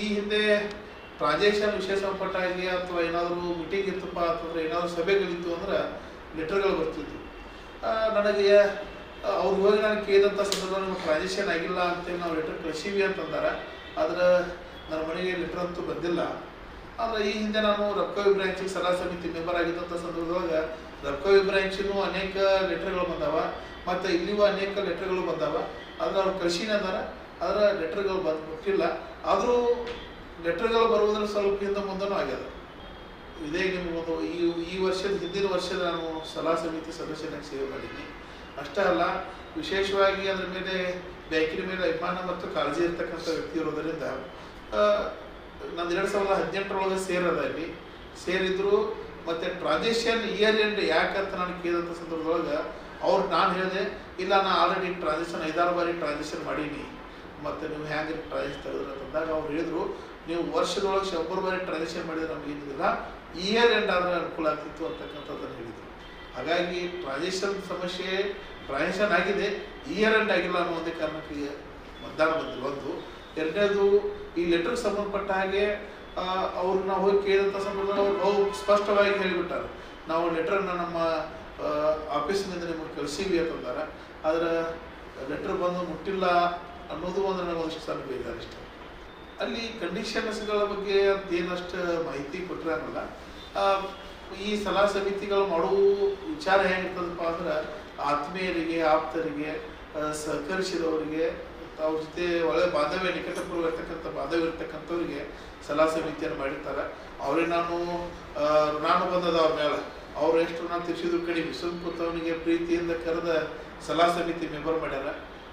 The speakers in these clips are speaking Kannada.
ಈ ಹಿಂದೆ ಟ್ರಾನ್ಸಾಕ್ಷನ್ ವಿಷಯ ಸಂಪಟ್ಟಾಗಿ ಅಥವಾ ಏನಾದರೂ ಮೀಟಿಂಗ್ ಇತ್ತಪ್ಪ ಅಂತಂದ್ರೆ ಏನಾದರೂ ಸಭೆಗಳಿತ್ತು ಅಂದ್ರೆ ಲೆಟರ್ಗಳು ಬರ್ತಿದ್ವು. ನನಗೆ ಅವ್ರು ಹೋಗಿ ನಾನು ಕೇಳಿದಂಥ ಸಂದರ್ಭ ನಮ್ಮ ಟ್ರಾನ್ಸಾಕ್ಷನ್ ಆಗಿಲ್ಲ ಅಂತೇಳಿ ನಾವು ಲೆಟರ್ ಕಳಿಸೀವಿ ಅಂತಂದಾರ. ಆದ್ರೆ ನನ್ನ ಮನೆಗೆ ಲೆಟರ್ ಅಂತೂ ಬಂದಿಲ್ಲ. ಆದ್ರೆ ಈ ಹಿಂದೆ ನಾನು ರೊಕ್ಕವಿ ಬ್ರಾಂಚಿಗೆ ಸಲಹಾ ಸಮಿತಿ ಮೆಂಬರ್ ಆಗಿದ್ದಂಥ ಸಂದರ್ಭದೊಳಗ ರೊಕ್ಕವಿ ಬ್ರಾಂಚಿನೂ ಅನೇಕ ಲೆಟರ್ಗಳು ಬಂದಾವ. ಮತ್ತು ಇಲ್ಲಿಯೂ ಅನೇಕ ಲೆಟರ್ಗಳು ಬಂದಾವ. ಆದ್ರೆ ಅವ್ರು ಕಳಿಸಿನ ಅದಾರ. ಅದರ ಲೆಟರ್ಗಳು ಬಂದು ಕೊಟ್ಟಿಲ್ಲ ಆದರೂ ಲೆಟರ್ಗಳು ಬರುವುದರ ಸ್ವಲ್ಪ ಹಿಂದೆ ಮುಂದನೂ ಆಗ್ಯದ. ಇದೇ ನಿಮಗೊಂದು ಈ ಈ ವರ್ಷದ ಹಿಂದಿನ ವರ್ಷ ನಾನು ಸಲಹಾ ಸಮಿತಿ ಸದಸ್ಯನಾಗಿ ಸೇವೆ ಮಾಡಿದ್ದೀನಿ ಅಷ್ಟೇ ಅಲ್ಲ, ವಿಶೇಷವಾಗಿ ಅದರ ಮೇಲೆ ಬ್ಯಾಂಕಿನ ಮೇಲೆ ಅಭಿಮಾನ ಮತ್ತು ಕಾಳಜಿ ಇರ್ತಕ್ಕಂಥ ವ್ಯಕ್ತಿ ಇರೋದರಿಂದ ನಂದು ಎರಡು ಸಾವಿರದ ಹದಿನೆಂಟರೊಳಗೆ ಸೇರದ ಇಲ್ಲಿ ಸೇರಿದ್ರು, ಮತ್ತು ಟ್ರಾನ್ಸಾಕ್ಷನ್ ಇಯರ್ ಎಂಡ್ ಯಾಕಂತ ನಾನು ಕೇಳಿದಂಥ ಸಂದರ್ಭದೊಳಗೆ, ಅವ್ರು ನಾನು ಹೇಳಿದೆ, ಇಲ್ಲ ನಾನು ಆಲ್ರೆಡಿ ಟ್ರಾನ್ಸಾಕ್ಷನ್ ಐದಾರು ಬಾರಿ ಟ್ರಾನ್ಸಾಕ್ಷನ್ ಮಾಡೀನಿ. ಮತ್ತು ನೀವು ಹ್ಯಾಂಗೆ ಟ್ರಾನ್ಸಾಕ್ಷನ್ ತೆಗೆದ್ರೆ ಅಂತಂದಾಗ ಅವ್ರು ಹೇಳಿದ್ರು, ನೀವು ವರ್ಷದೊಳಗೆ ಶಂಬರ್ ಬಾರಿ ಟ್ರಾನ್ಸಾಕ್ಷನ್ ಮಾಡಿದ್ರೆ ನಮ್ಗೆ ಏನಿಲ್ಲ ಇಯರ್ ಎಂಡ್ ಆದರೆ ಅನುಕೂಲ ಆಗ್ತಿತ್ತು ಅಂತಕ್ಕಂಥದ್ದನ್ನು ಹೇಳಿದ್ರು. ಹಾಗಾಗಿ ಟ್ರಾನ್ಸಾಕ್ಷನ್ ಸಮಸ್ಯೆ ಟ್ರಾನ್ಸಾಕ್ಷನ್ ಆಗಿದೆ ಇಯರ್ ಎಂಡ್ ಆಗಿಲ್ಲ ಅನ್ನೋ ಒಂದೇ ಕಾರಣಕ್ಕೆ ಮತದಾನ ಬಂದಿಲ್ಲ ಒಂದು. ಎರಡನೇದು, ಈ ಲೆಟರ್ಗೆ ಸಂಬಂಧಪಟ್ಟ ಹಾಗೆ ಅವ್ರು ನಾವು ಹೋಗಿ ಕೇಳಿದಂಥ ಸಂದರ್ಭದಲ್ಲಿ ಅವ್ರು ಬಹು ಸ್ಪಷ್ಟವಾಗಿ ಹೇಳಿಬಿಟ್ಟಾರೆ. ನಾವು ಲೆಟ್ರನ್ನು ನಮ್ಮ ಆಫೀಸಿನಿಂದ ನಿಮಗೆ ಕಳಿಸೀವಿ ಅಂತಂದಾರೆ. ಆದ್ರೆ ಲೆಟರ್ ಬಂದು ಮುಟ್ಟಿಲ್ಲ ಅನ್ನೋದು ಒಂದು ನನಗೆ ಒಂದಿಷ್ಟು ಸಲ ಬೇಜಾರು ಇಷ್ಟ ಅಲ್ಲಿ ಕಂಡೀಷನ್ಸ್ಗಳ ಬಗ್ಗೆ ಅಂತ ಏನಷ್ಟು ಮಾಹಿತಿ ಕೊಟ್ಟಿರಲ್ಲ ಈ ಸಲಹಾ ಸಮಿತಿಗಳು ಮಾಡೋ ವಿಚಾರ ಹೇಗಿರ್ತದಪ್ಪ ಅಂದ್ರೆ ಆತ್ಮೀಯರಿಗೆ, ಆಪ್ತರಿಗೆ ಸಹಕರಿಸಿದವರಿಗೆ, ಅವ್ರ ಜೊತೆ ಒಳ್ಳೆ ಬಾಂಧವ್ಯ, ನಿಕಟಪೂರ್ವ ಇರ್ತಕ್ಕಂಥ ಬಾಂಧವ್ಯ ಇರ್ತಕ್ಕಂಥವ್ರಿಗೆ ಸಲಹಾ ಸಮಿತಿಯನ್ನು ಮಾಡಿರ್ತಾರೆ. ಅವ್ರಿಗೆ ನಾನು ನಾನು ಬಂದದ ಅವ್ರ ಮೇಲೆ. ಅವ್ರು ಎಷ್ಟು ನಾನು ತಿಳಿಸಿದ್ರು ಕಡಿಮೆ. ಸುಮ್ ಪ್ರೀತಿಯಿಂದ ಕರೆದ ಸಲಹಾ ಸಮಿತಿ ಮೆಂಬರ್ ಮಾಡ್ಯಾರ.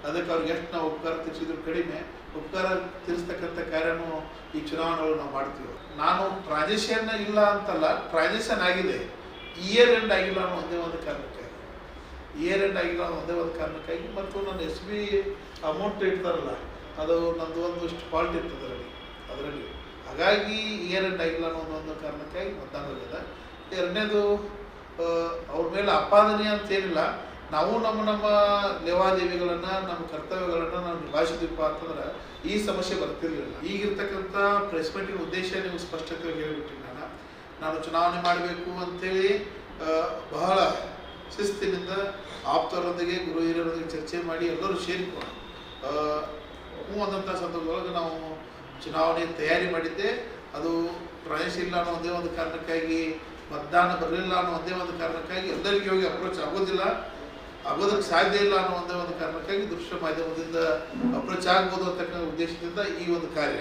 ಅದಕ್ಕೆ ಅವ್ರಿಗೆ ಎಷ್ಟು ನಾವು ಉಪಕಾರ ತಿರ್ಸಿದ್ರು ಕಡಿಮೆ, ಉಪಕಾರ ತಿಳಿಸ್ತಕ್ಕಂಥ ಕಾರ್ಯನೂ ಈ ಚುನಾವಣೆಗಳು ನಾವು ಮಾಡ್ತೀವಿ. ನಾನು ಟ್ರಾನ್ಸಿಷನ್ ಇಲ್ಲ ಅಂತಲ್ಲ ಟ್ರಾನ್ಸಿಷನ್ ಆಗಿದೆ. ಇಯರ್ ಎಂಡ್ ಆಗಿಲ್ಲ ಅನ್ನೋ ಒಂದೇ ಒಂದು ಕಾರಣಕ್ಕಾಗಿ. ಇಯರ್ ಎಂಡ್ ಆಗಿಲ್ಲ ಅನ್ನೋ ಒಂದೇ ಒಂದು ಕಾರಣಕ್ಕಾಗಿ ಮತ್ತು ನನ್ನ ಎಸ್ ಬಿ ಅಮೌಂಟ್ ಇಡ್ತಾರಲ್ಲ, ಅದು ನಂದು ಒಂದಷ್ಟು ಫಾಲ್ಟ್ ಇರ್ತದೆ ಅದರಲ್ಲಿ ಅದರಲ್ಲಿ. ಹಾಗಾಗಿ ಇಯರ್ ಎಂಡ್ ಆಗಿಲ್ಲ ಅನ್ನೋ ಒಂದು ಕಾರಣಕ್ಕಾಗಿ ಮತದಾನ ಆಗಿದೆ ಎರಡನೇದು ಅವ್ರ ಮೇಲೆ ಅಪಾದನೆ ಅಂತ ಏನಿಲ್ಲ ನಾವು ನಮ್ಮ ನಮ್ಮ ಲೇವಾದೇವಿಗಳನ್ನ ನಮ್ಮ ಕರ್ತವ್ಯಗಳನ್ನ ನಾವು ನಿಭಾಯಿಸಿದ್ವಿಪ್ಪ ಅಂತಂದ್ರೆ ಈ ಸಮಸ್ಯೆ ಬರ್ತಿರ್ಲಿಲ್ಲ. ಈಗಿರ್ತಕ್ಕಂಥ ಪ್ರೆಸ್ ಮೀಟಿಂಗ್ ಉದ್ದೇಶ ನೀವು ಸ್ಪಷ್ಟತೆಯಾಗಿ ಹೇಳ್ಬಿಟ್ಟಿನಿ ನಾನು. ನಾನು ಚುನಾವಣೆ ಮಾಡಬೇಕು ಅಂತೇಳಿ ಬಹಳ ಶಿಸ್ತಿನಿಂದ ಆಪ್ತರೊಂದಿಗೆ, ಗುರು ಹಿರಿಯರೊಂದಿಗೆ ಚರ್ಚೆ ಮಾಡಿ ಎಲ್ಲರೂ ಸೇರಿಕೊಂಡು ಹ್ಞೂ ಸಂದರ್ಭದೊಳಗೆ ನಾವು ಚುನಾವಣೆ ತಯಾರಿ ಮಾಡಿದ್ದೆ. ಅದು ಪ್ರಯಸಿಲ್ಲ ಅನ್ನೋ ಒಂದೇ ಒಂದು ಕಾರಣಕ್ಕಾಗಿ, ಮತದಾನ ಬರಲಿಲ್ಲ ಅನ್ನೋ ಒಂದೇ ಒಂದು ಕಾರಣಕ್ಕಾಗಿ ಎಲ್ಲರಿಗೂ ಹೋಗಿ ಅಪ್ರೋಚ್ ಆಗೋದಿಲ್ಲ. ಆಗೋದಕ್ಕೆ ಸಾಧ್ಯ ಇಲ್ಲ ಅನ್ನೋ ಒಂದೇ ಒಂದು ಕಾರಣಕ್ಕಾಗಿ ದೃಶ್ಯ ಮಾಧ್ಯಮದಿಂದ ಅಪ್ರೋಚ್ ಆಗ್ಬೋದು ಅಂತಕ್ಕಂಥ ಉದ್ದೇಶದಿಂದ ಈ ಒಂದು ಕಾರ್ಯ.